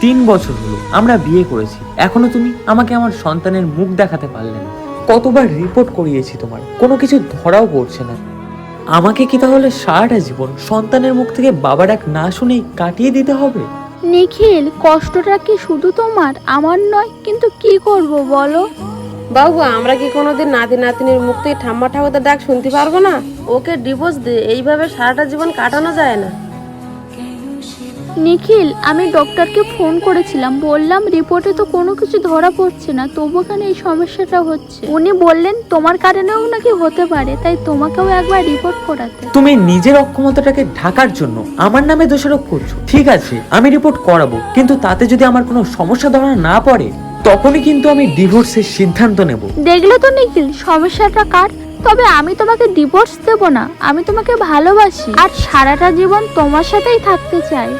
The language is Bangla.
তিন বছর হলো আমরা বিয়ে করেছি। এখনও তুমি আমাকে আমার সন্তানের মুখ দেখাতে পারলে না। কতবার রিপোর্ট করিয়েছি তোমার কোনো কিছু ধরাও পড়ছে না। আমাকে কি তাহলে সারাটা জীবন সন্তানের মুখ থেকে বাবা ডাক না শুনেই কাটিয়ে দিতে হবে? নিখিল কষ্টটা কি শুধু তোমার? আমার নয় কিন্তু কি করব বলো? বাবু আমরা কি কোনোদিন নাতি নাতনির মুখ থেকে ঠাম্মা ঠাকুরদের ডাক শুনতে পারব না? ওকে ডিভোর্স দে এইভাবে সারাটা জীবন কাটানো যায় না। নিখিল আমি ডক্টরকে ফোন করেছিলাম। বললাম রিপোর্টে তো কোনো কিছু ধরা পড়ছে না তবু কেন এই সমস্যাটা হচ্ছে? উনি বললেন তোমার কারণেও নাকি হতে পারে তাই তোমাকেও একবার রিপোর্ট করাতে। তুমি নিজের অক্ষমতাটাকে ঢাকার জন্য আমার নামে দোষারোপ করছ। ঠিক আছে আমি রিপোর্ট করাবো কিন্তু তাতে যদি আমার কোনো সমস্যা ধরা না পড়ে তখনই কিন্তু আমি ডিভোর্সের সিদ্ধান্ত নেব। দেখলে তো নিখিল সমস্যাটা কার? তবে আমি তোমাকে ডিভোর্স দেব না, আমি তোমাকে ভালোবাসি। আর সারাটা জীবন তোমার সাথেই থাকতে চাই।